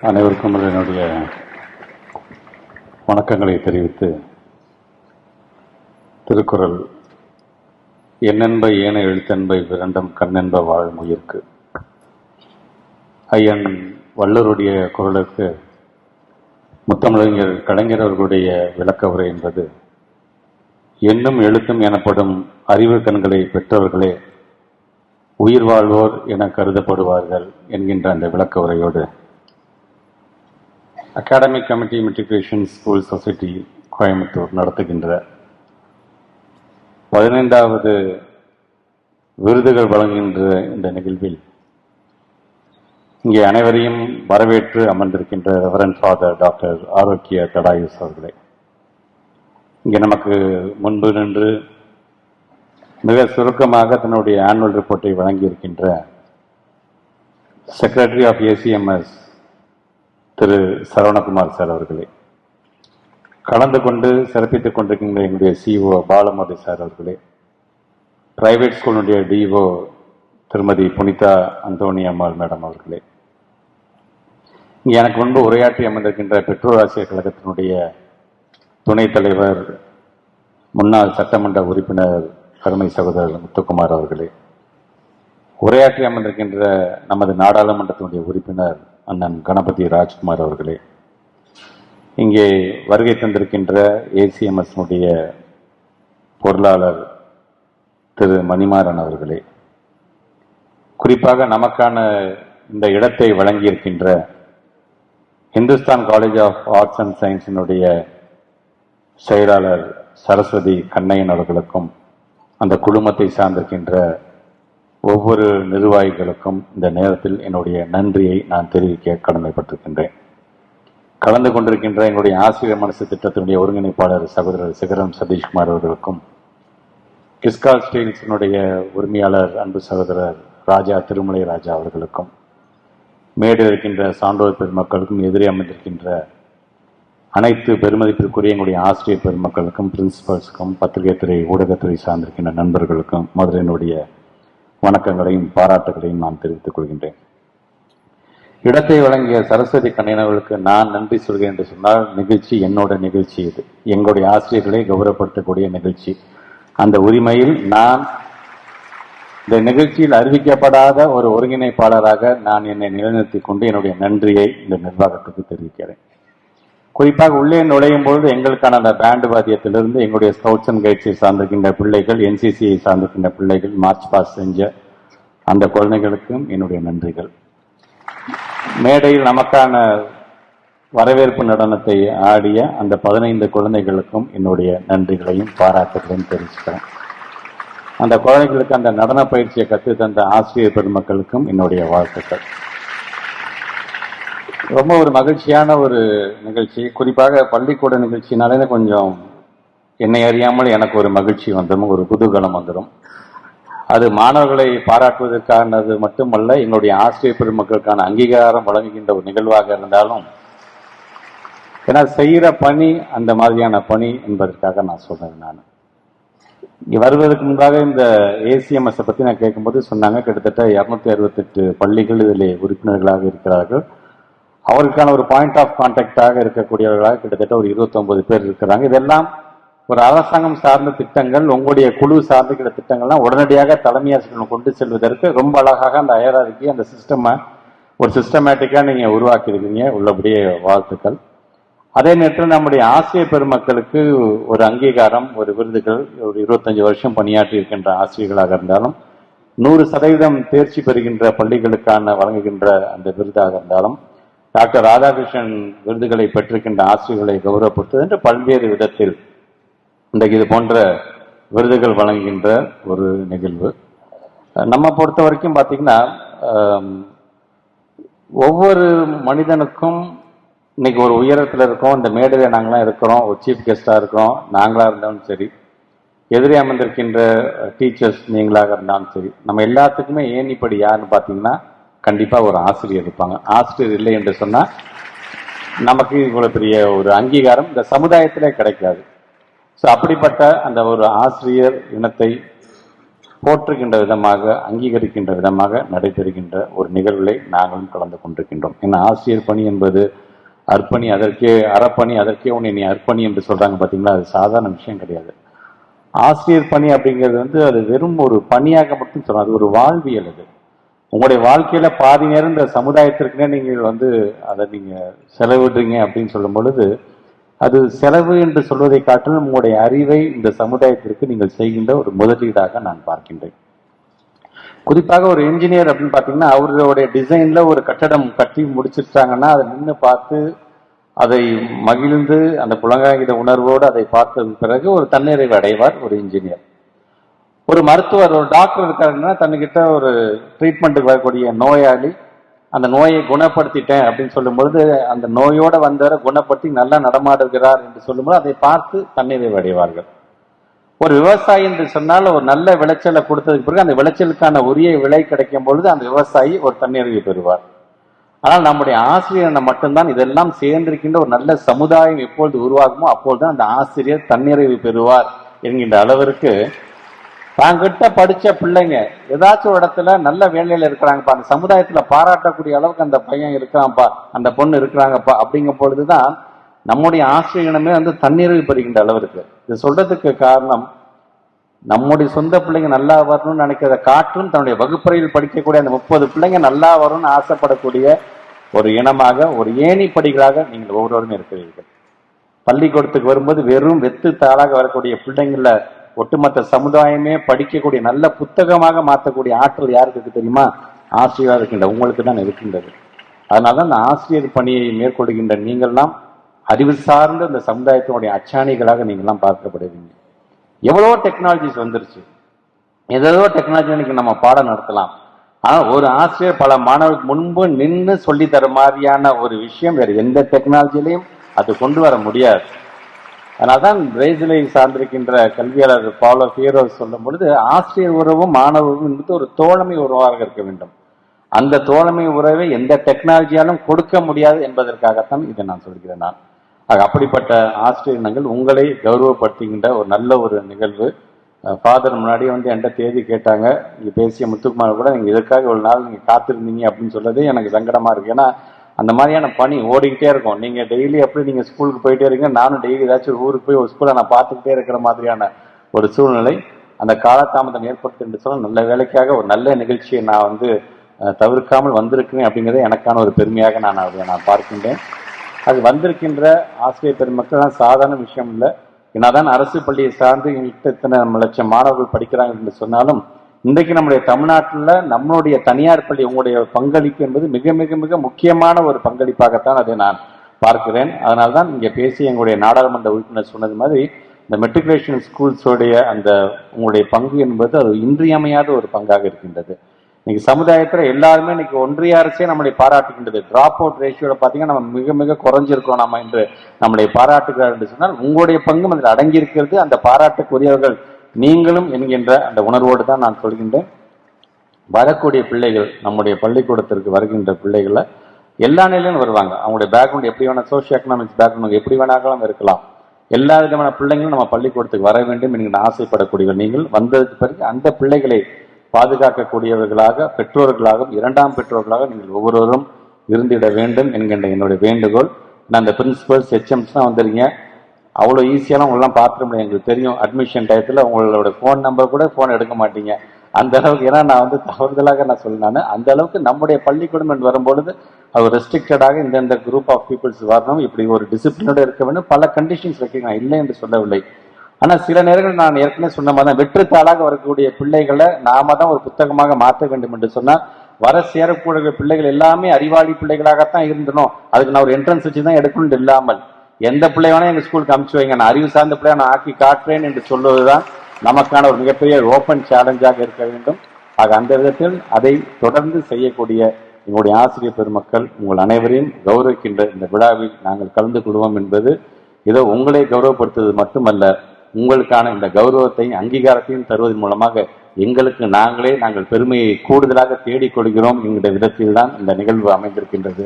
அனைவருக்கும் என்னுடைய வணக்கங்களை தெரிவித்து திருக்குறள் என்னென்ப ஏன எழுத்தென்பை விரண்டம் கண்ணென்ப வாழும் உயிர்க்கு? ஐயன் வள்ளருடைய குரலுக்கு முத்தமிழறிஞர் கலைஞர் அவர்களுடைய விளக்க உரை என்பது எண்ணும் எழுத்தும் எனப்படும் அறிவு கண்களை பெற்றவர்களே உயிர் வாழ்வோர் என கருதப்படுவார்கள் என்கின்ற அந்த விளக்க உரையோடு academic committee matriculation school society Coimbatore நடத்துகின்ற பதினைந்தாவது விருதுகள் வழங்குகின்ற இந்த நிகழ்வில் இங்கே அனைவரையும் வரவேற்று அமர்ந்திருக்கின்ற ரெவரன் ஃபாதர் டாக்டர் ஆரோக்கிய தடாயுஸ் அவர்களே இங்கே நமக்கு முன்பு நின்று மிக சுருக்கமாக தன்னுடைய ஆனுவல் ரிப்போர்ட்டை வழங்கியிருக்கின்ற secretary of ACMS Thiru Saravanakumar sir அவர்களே. கலந்து கொண்டு சிறப்பித்துக் கொண்டிருக்கின்ற எங்களுடைய சிஓ பாலமதி சார் அவர்களே. பிரைவேட் ஸ்கூலுடைய DO Thirumathi Punitha Anthony Ammal madam அவர்களே. இங்கே எனக்கு முன்பு உரையாற்றி அமர்ந்திருக்கின்ற பெற்றோர் ஆசிரியர் கழகத்தினுடைய துணைத் தலைவர் முன்னாள் சட்டமன்ற உறுப்பினர் கருமை சகோதரர் முத்துக்குமார் அவர்களே. உரையாற்றி அமர்ந்திருக்கின்ற நமது நாடாளுமன்றத்தினுடைய உறுப்பினர் அண்ணன் கணபதி ராஜ்குமார் அவர்களே இங்கே வருகை தந்திருக்கின்ற ஏசிஎம்எஸ்னுடைய பொருளாளர் திரு மணிமாறன் அவர்களே குறிப்பாக நமக்கான இந்த இடத்தை வழங்கியிருக்கின்ற Hindustan college of arts and சயின்ஸினுடைய செயலாளர் சரஸ்வதி கண்ணையன் அவர்களுக்கும் அந்த குழுமத்தை சார்ந்திருக்கின்ற ஒவ்வொரு நிர்வாகிகளுக்கும் இந்த நேரத்தில் என்னுடைய நன்றியை நான் தெரிவிக்க கடமைப்பட்டிருக்கின்றேன். கலந்து கொண்டிருக்கின்ற எங்களுடைய ஆசிரியர் மனசு திட்டத்தினுடைய ஒருங்கிணைப்பாளர் சகோதரர் சிகரம் சதீஷ்குமார் அவர்களுக்கும் கிஸ்கால் ஸ்டீல்ஸினுடைய உரிமையாளர் அன்பு சகோதரர் ராஜா திருமலை ராஜா அவர்களுக்கும் மேடு இருக்கின்ற சான்றோர் பெருமக்களுக்கும் எதிரே அமைந்திருக்கின்ற அனைத்து பெருமதிப்பிற்குரிய எங்களுடைய ஆசிரியர் பெருமக்களுக்கும் பிரின்சிபல்ஸுக்கும் பத்திரிகை துறை ஊடகத்துறை சார்ந்திருக்கின்ற நண்பர்களுக்கும் மதுரையினுடைய வணக்கங்களையும் பாராட்டுகளையும் நான் தெரிவித்துக் கொள்கின்றேன். இடத்தை வழங்கிய சரஸ்வதி கண்ணினவர்களுக்கு நான் நன்றி சொல்கிறேன் என்று சொன்னால் நிகழ்ச்சி என்னோட நிகழ்ச்சி இது. எங்களுடைய ஆசிரியர்களை கௌரவப்படுத்தக்கூடிய நிகழ்ச்சி. அந்த உரிமையில் நான் இந்த நிகழ்ச்சியில் அறிவிக்கப்படாத ஒரு ஒருங்கிணைப்பாளராக நான் என்னை நிலைநிறுத்திக் கொண்டு என்னுடைய நன்றியை இந்த நிர்வாகத்துக்கு தெரிவிக்கிறேன். குறிப்பாக உள்ளே நுழையும் பொழுது எங்களுக்கான அந்த பேண்ட் வாத்தியத்திலிருந்து எங்களுடைய ஸ்கவுட்ஸ் அண்ட் கைட்ஸை சார்ந்திருக்கின்ற பிள்ளைகள் என்சிசியை சார்ந்திருக்கின்ற பிள்ளைகள் மார்ச் பாஸ் செஞ்ச அந்த குழந்தைகளுக்கும் என்னுடைய நன்றிகள். மேடையில் நமக்கான வரவேற்பு நடனத்தை ஆடிய அந்த பதினைந்து குழந்தைகளுக்கும் என்னுடைய நன்றிகளையும் பாராட்டுகளையும் தெரிவிச்சுக்கிறேன். அந்த குழந்தைகளுக்கு அந்த நடன பயிற்சியை கற்றுத்தந்த தந்த ஆசிரியர் பெருமக்களுக்கும் என்னுடைய வாழ்த்துக்கள். ரொம்ப ஒரு மகிழ்ச்சியான ஒரு நிகழ்ச்சி. குறிப்பாக பள்ளிக்கூட நிகழ்ச்சினாலே கொஞ்சம் என்னை அறியாமல் எனக்கு ஒரு மகிழ்ச்சி வந்துடும் ஒரு குதூகலம் வந்துடும் அது மாணவர்களை பாராட்டுவதற்கானது மட்டுமல்ல எங்களுடைய ஆசிரியர் பெருமக்களுக்கான அங்கீகாரம் வழங்குகின்ற ஒரு நிகழ்வாக இருந்தாலும் ஏன்னா செய்கிற பணி அந்த மாதிரியான பணி என்பதற்காக நான் சொல்றேன் நான். இங்கே வருவதற்கு முன்பாக இந்த ஏசிஎம்எஸ்ஸை பற்றி நான் கேட்கும்போது சொன்னாங்க கிட்டத்தட்ட இரநூத்தி அறுபத்தெட்டு பள்ளிகள் இதில் உறுப்பினர்களாக இருக்கிறார்கள். அவருக்கான ஒரு பாயிண்ட் ஆஃப் கான்டாக்டாக இருக்கக்கூடியவர்களாக கிட்டத்தட்ட ஒரு 29 பேர் இருக்கிறாங்க. இதெல்லாம் ஒரு அரசாங்கம் சார்ந்த திட்டங்கள் உங்களுடைய குழு சார்ந்த திட்டங்கள்லாம் உடனடியாக தலைமை ஆசிரியர்கள் கொண்டு செல்வதற்கு ரொம்ப அழகாக அந்த அயராதிக்கு அந்த சிஸ்டமை ஒரு சிஸ்டமேட்டிக்காக நீங்கள் உருவாக்கியிருக்கீங்க உள்ளபடியே வாழ்த்துக்கள். அதே நேரத்தில் நம்முடைய ஆசிய பெருமக்களுக்கு ஒரு அங்கீகாரம் ஒரு விருதுகள் ஒரு இருபத்தஞ்சு வருஷம் பணியாற்றி இருக்கின்ற ஆசிரியர்களாக இருந்தாலும் நூறு சதவீதம் தேர்ச்சி பெறுகின்ற பள்ளிகளுக்கான வழங்குகின்ற அந்த விருதாக இருந்தாலும் டாக்டர் ராதாகிருஷ்ணன் விருதுகளை பெற்றிருக்கின்ற ஆசிரியர்களை கௌரவப்படுத்துவது என்று பல்வேறு விதத்தில் இன்றைக்கு இது போன்ற விருதுகள் வழங்குகின்ற ஒரு நிகழ்வு. நம்ம பொறுத்த வரைக்கும் பார்த்தீங்கன்னா ஒவ்வொரு மனிதனுக்கும் இன்னைக்கு ஒரு உயரத்தில் இருக்கோம் இந்த மேடையில் நாங்களாம் இருக்கிறோம் ஒரு சீஃப் கெஸ்டாக இருக்கிறோம் நாங்களாக இருந்தாலும் சரி எதிரே அமர்ந்திருக்கின்ற டீச்சர்ஸ் நீங்களாக இருந்தாலும் சரி நம்ம எல்லாத்துக்குமே ஏன் இப்படி யாருன்னு பார்த்தீங்கன்னா கண்டிப்பாக ஒரு ஆசிரியர் இருப்பாங்க. ஆசிரியர் இல்லை என்று சொன்னால் நமக்கு இவ்வளோ பெரிய ஒரு அங்கீகாரம் இந்த சமுதாயத்திலே கிடைக்காது. ஸோ அப்படிப்பட்ட அந்த ஒரு ஆசிரியர் இனத்தை போற்றுகின்ற விதமாக அங்கீகரிக்கின்ற விதமாக நடைபெறுகின்ற ஒரு நிகழ்வுகளை நாங்களும் கலந்து கொண்டிருக்கின்றோம். ஏன்னா ஆசிரியர் பணி என்பது அர்ப்பணி அதற்கே அறப்பணி அதற்கே உன்னை நீ அர்ப்பணி என்று சொல்கிறாங்க பார்த்தீங்களா அது சாதாரண விஷயம் கிடையாது. ஆசிரியர் பணி அப்படிங்கிறது வந்து அது வெறும் ஒரு பணியாக மட்டும் சொல்லலாம். அது ஒரு வாழ்வியல் அது. உங்களுடைய வாழ்க்கையில பாதி நேரம் இந்த சமுதாயத்திற்குனே நீங்கள் வந்து அதை நீங்க செலவிடுறீங்க அப்படின்னு சொல்லும் பொழுது அது செலவு என்று சொல்வதை காட்டிலும் உங்களுடைய அறிவை இந்த சமுதாயத்திற்கு நீங்கள் செய்கின்ற ஒரு முதலீடாக நான் பார்க்கின்றேன். குறிப்பாக ஒரு இன்ஜினியர் அப்படின்னு பார்த்தீங்கன்னா அவருடைய டிசைன்ல ஒரு கட்டடம் கட்டி முடிச்சிருச்சாங்கன்னா அதை நின்று பார்த்து அதை மகிழ்ந்து அந்த புலங்காகித உணர்வோடு அதை பார்த்த பிறகு ஒரு தன்னிறைவு அடைவார் ஒரு இன்ஜினியர் ஒரு மருத்துவர் ஒரு டாக்டர் இருக்காருன்னா தன்னுகிட்ட ஒரு ட்ரீட்மெண்ட்டுக்கு வரக்கூடிய நோயாளி அந்த நோயை குணப்படுத்திட்டேன் அப்படின்னு சொல்லும்பொழுது அந்த நோயோட வந்தவரை குணப்படுத்தி நல்லா நடமாடுகிறார் என்று சொல்லும்போது அதை பார்த்து தன்னிறைவு அடைவார்கள். ஒரு விவசாயி என்று சொன்னால் ஒரு நல்ல விளைச்சலை கொடுத்ததுக்கு பிறகு அந்த விளைச்சலுக்கான உரிய விலை கிடைக்கும் பொழுது அந்த விவசாயி ஒரு தன்னிறைவு பெறுவார். ஆனால் நம்முடைய ஆசிரியரை மட்டும்தான் இதெல்லாம் சேர்ந்திருக்கின்ற ஒரு நல்ல சமுதாயம் எப்பொழுது உருவாகுமோ அப்பொழுது அந்த ஆசிரியர் தன்னிறைவு பெறுவார் என்கின்ற அளவிற்கு தாங்கிட்ட படிச்ச பிள்ளைங்க ஏதாச்சும் ஒரு இடத்துல நல்ல வேலையில இருக்கிறாங்கப்பா அந்த சமுதாயத்துல பாராட்டக்கூடிய அளவுக்கு அந்த பையன் இருக்கிறான்ப்பா அந்த பொண்ணு இருக்கிறாங்கப்பா அப்படிங்கும் பொழுதுதான் நம்முடைய ஆசிரியனமே வந்து தன்னிறைவு பெறுகின்ற அளவிற்கு இது சொல்றதுக்கு காரணம் நம்முடைய சொந்த பிள்ளைங்க நல்லா வரணும்னு நினைக்கிறத காற்றும் தன்னுடைய வகுப்பறையில் படிக்கக்கூடிய அந்த முப்பது பிள்ளைங்க நல்லா வரும்னு ஆசைப்படக்கூடிய ஒரு இனமாக ஒரு ஏணி படிகளாக நீங்கள் ஒவ்வொருவரும் இருக்கிறீர்கள். பள்ளிக்கூடத்துக்கு வரும்போது வெறும் வெத்து தாளாக வரக்கூடிய பிள்ளைங்கள ஒட்டுமொத்த சமுதாயமே படிக்கக்கூடிய நல்ல புத்தகமாக மாற்றக்கூடிய ஆற்றல் யாருக்கு இருக்கு தெரியுமா? ஆசிரியராக இருக்கின்ற உங்களுக்கு தான் இருக்கின்றது. அதனால அந்த ஆசிரியர் பணியை மேற்கொள்கின்ற நீங்கள்லாம் அறிவு சார்ந்த இந்த சமுதாயத்தினுடைய அச்சாணிகளாக நீங்கள்லாம் பார்க்கப்படுவீங்க. எவ்வளவோ டெக்னாலஜிஸ் வந்துருச்சு. ஏதோ டெக்னாலஜி இன்னைக்கு நம்ம பாடம் நடத்தலாம். ஆனால் ஒரு ஆசிரியர் பல மாணவர்களுக்கு முன்பு நின்று சொல்லித்தர மாதிரியான ஒரு விஷயம் வேறு எந்த டெக்னாலஜிலையும் அது கொண்டு வர முடியாது. அதனால்தான் பிரேசிலை சார்ந்திருக்கின்ற கல்வியாளர் பாலோ ஃபியரோஸ் சொல்லும் பொழுது ஆசிரியர் உறவும் மாணவரும் என்பது ஒரு தோழமை உறவாக இருக்க வேண்டும். அந்த தோழமை உறவை எந்த டெக்னாலஜியாலும் கொடுக்க முடியாது என்பதற்காகத்தான் இதை நான் சொல்கிறேன் நான். ஆக அப்படிப்பட்ட ஆசிரியர்கள் உங்களை கௌரவப்படுத்துகின்ற ஒரு நல்ல ஒரு நிகழ்வு. ஃபாதர் முன்னாடியே வந்து என்கிட்ட தேதி கேட்டாங்க. நீங்கள் பேசிய முத்துக்குமார் கூட நீங்கள் இதற்காக ஒரு நாள் நீங்கள் காத்திருந்தீங்க? அப்படின்னு சொல்லதே எனக்கு சங்கடமாக இருக்கு. ஏன்னா அந்த மாதிரியான பணி ஓடிக்கிட்டே இருக்கும். நீங்க டெய்லி எப்படி நீங்க ஸ்கூலுக்கு போயிட்டே இருக்கீங்க? நானும் டெய்லி ஏதாச்சும் ஊருக்கு போய் ஒரு ஸ்கூலை நான் பார்த்துக்கிட்டே இருக்கிற மாதிரியான ஒரு சூழ்நிலை அந்த காலதாமதம் ஏற்படுத்து என்று சொல்ல நல்ல வேலைக்காக ஒரு நல்ல நிகழ்ச்சியை நான் வந்து தவிர்க்காமல் வந்திருக்கிறேன் அப்படிங்கிறது எனக்கான ஒரு பெருமையாக நான் அதை நான் பார்க்கின்றேன். அது வந்திருக்கின்ற ஆசிரியர் பெருமக்கள் சாதாரண விஷயம் இல்லை. என்னதான் அரசு பள்ளியை சார்ந்து எங்கள்கிட்ட இத்தனை நம்ம லட்சம் மாணவர்கள் படிக்கிறாங்க என்று சொன்னாலும் இன்றைக்கு நம்முடைய தமிழ்நாட்டில் நம்மளுடைய தனியார் பள்ளி உங்களுடைய பங்களிப்பு என்பது மிக மிக மிக முக்கியமான ஒரு பங்களிப்பாகத்தான் அதை நான் பார்க்கிறேன். அதனால தான் இங்கே பேசி எங்களுடைய நாடாளுமன்ற உறுப்பினர் சொன்னது மாதிரி இந்த மெட்ரிகுலேஷன் ஸ்கூல்ஸோடைய அந்த உங்களுடைய பங்கு என்பது அது இன்றியமையாத ஒரு பங்காக இருக்கின்றது. இன்னைக்கு சமுதாயத்தில் எல்லாருமே இன்னைக்கு ஒன்றிய அரசே நம்மளை பாராட்டுகின்றது. டிராப் அவுட் ரேஷியோட பார்த்தீங்கன்னா நம்ம மிக மிக குறைஞ்சிருக்கோம் நம்ம என்று நம்மளை பாராட்டுகிறார் என்று சொன்னால் உங்களுடைய பங்கும் அதில் அடங்கியிருக்கிறது. அந்த பாராட்டுக்குரியவர்கள் நீங்களும் என்கின்ற அந்த உணர்வோடு தான் நான் சொல்கின்றேன். வரக்கூடிய பிள்ளைகள் நம்முடைய பள்ளிக்கூடத்திற்கு வருகின்ற பிள்ளைகளை எல்லா நிலையிலும் வருவாங்க. அவங்களுடைய பேக்ரவுண்ட் எப்படி வேணால் சோஷியோ எக்கனாமிக்ஸ் பேக்ரவுண்ட் எப்படி வேணாலும் இருக்கலாம். எல்லா விதமான பிள்ளைங்களும் நம்ம பள்ளிக்கூடத்துக்கு வர வேண்டும் என்கிற ஆசைப்படக்கூடியவர் நீங்கள். வந்ததுக்கு பிறகு அந்த பிள்ளைகளை பாதுகாக்கக்கூடியவர்களாக பெற்றோர்களாகவும் இரண்டாம் பெற்றோர்களாக நீங்கள் ஒவ்வொருவரும் இருந்திட வேண்டும் என்கின்ற என்னுடைய வேண்டுகோள். நான் அந்த பிரின்சிபல்ஸ் ஹெச்எம்ஸ்லாம் வந்திருக்கீங்க. அவ்வளோ ஈஸியாலாம் உங்களெல்லாம் பார்த்துட முடியும். எங்களுக்கு தெரியும். அட்மிஷன் டயத்தில் உங்களோட ஃபோன் நம்பர் கூட ஃபோன் எடுக்க மாட்டீங்க. அந்த அளவுக்கு ஏன்னா நான் வந்து தவறுதலாக நான் சொல்லினானு அந்த அளவுக்கு நம்முடைய பள்ளிக்கூடம் என்று வரும்பொழுது அது ரெஸ்ட்ரிக்டடாக இந்தந்த குரூப் ஆஃப் பீப்புள்ஸ் வரணும். இப்படி ஒரு டிசிப்ளினோட இருக்க வேண்டும். பல கண்டிஷன்ஸ் வைக்கிறேன் இல்லை என்று சொல்லவில்லை. ஆனால் சில நேரங்கள் நான் ஏற்கனவே சொன்ன மாதிரி தான் வெற்றுத்தாளாக வரக்கூடிய பிள்ளைகளை நாம தான் ஒரு புத்தகமாக மாற்ற வேண்டும் என்று சொன்னால் வர சேரக்கூடிய பிள்ளைகள் எல்லாமே அறிவாளி பிள்ளைகளாகத்தான் இருந்தனும் அதுக்கு நான் ஒரு என்ட்ரன்ஸ் வச்சு தான் எடுக்கணும் இல்லாமல். எந்த பிள்ளை வேணா எங்கள் ஸ்கூலுக்கு அனுப்பிச்சு வைங்க. நான் அறிவு சார்ந்த பிள்ளைய நான் ஆக்கி காட்டுறேன் என்று சொல்வதுதான் நமக்கான ஒரு மிகப்பெரிய ஓப்பன் சேலஞ்சாக இருக்க வேண்டும். ஆக அந்த விதத்தில் அதை தொடர்ந்து செய்யக்கூடிய எங்களுடைய ஆசிரியர் பெருமக்கள் உங்கள் அனைவரையும் கௌரவிக்கின்ற இந்த விழாவில் நாங்கள் கலந்து கொள்வோம் என்பது இதோ உங்களை கௌரவப்படுத்துவது மட்டுமல்ல உங்களுக்கான இந்த கௌரவத்தையும் அங்கீகாரத்தையும் தருவதன் மூலமாக எங்களுக்கு நாங்களே நாங்கள் பெருமையை கூடுதலாக தேடிக் கொள்கிறோம் என்கிற விதத்தில் தான் இந்த நிகழ்வு அமைந்திருக்கின்றது.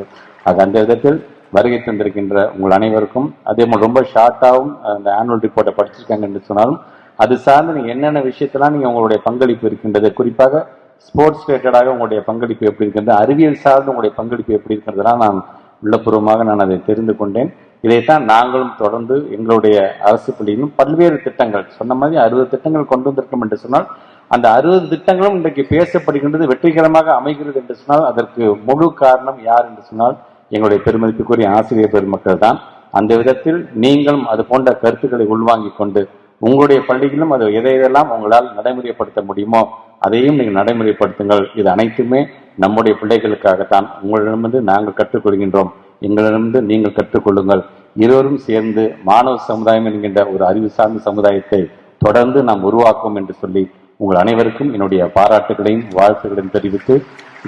ஆக அந்த விதத்தில் வருகை தந்திருக்கின்ற உங்கள் அனைவருக்கும் அதே மாதிரி ரொம்ப ஷார்ட்டாகவும் அந்த ஆனுவல் ரிப்போர்ட்டை படிச்சிருக்காங்க என்று சொன்னாலும் அது சார்ந்து நீங்கள் என்னென்ன விஷயத்தெல்லாம் நீங்கள் உங்களுடைய பங்களிப்பு இருக்கின்றது குறிப்பாக ஸ்போர்ட்ஸ் ரிலேட்டடாக உங்களுடைய பங்களிப்பு எப்படி இருக்கின்றது அறிவியல் சார்ந்து உங்களுடைய பங்களிப்பு எப்படி இருக்கின்றதெல்லாம் நான் உள்ளபூர்வமாக நான் அதை தெரிந்து கொண்டேன். இதைத்தான் நாங்களும் தொடர்ந்து எங்களுடைய அரசு பள்ளியிலும் பல்வேறு திட்டங்கள் சொன்ன மாதிரி அறுபது திட்டங்கள் கொண்டு வந்திருக்கோம் என்று சொன்னால் அந்த அறுபது திட்டங்களும் இன்றைக்கு பேசப்படுகின்றது வெற்றிகரமாக அமைகிறது என்று சொன்னால் அதற்கு முழு காரணம் யார் என்று சொன்னால் எங்களுடைய பெருமதிக்குரிய ஆசிரியர் பெருமக்கள் தான். அந்த விதத்தில் நீங்களும் அது போன்ற கருத்துக்களை உள்வாங்கி கொண்டு உங்களுடைய பள்ளியிலும் அது எதை எதெல்லாம் உங்களால் நடைமுறைப்படுத்த முடியுமோ அதையும் நீங்கள் நடைமுறைப்படுத்துங்கள். இது அனைத்துமே நம்முடைய பிள்ளைகளுக்காகத்தான். உங்களிடமிருந்து நாங்கள் கற்றுக்கொள்கின்றோம். எங்களிடமிருந்து நீங்கள் கற்றுக்கொள்ளுங்கள். இருவரும் சேர்ந்து மாணவ சமுதாயம் என்கின்ற ஒரு அறிவு சார்ந்த சமுதாயத்தை தொடர்ந்து நாம் உருவாக்குவோம் என்று சொல்லி உங்கள் அனைவருக்கும் என்னுடைய பாராட்டுகளையும் வாழ்த்துக்களையும் தெரிவித்து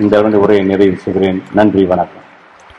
இந்த உரையை நிறைவு செய்கிறேன். நன்றி வணக்கம்.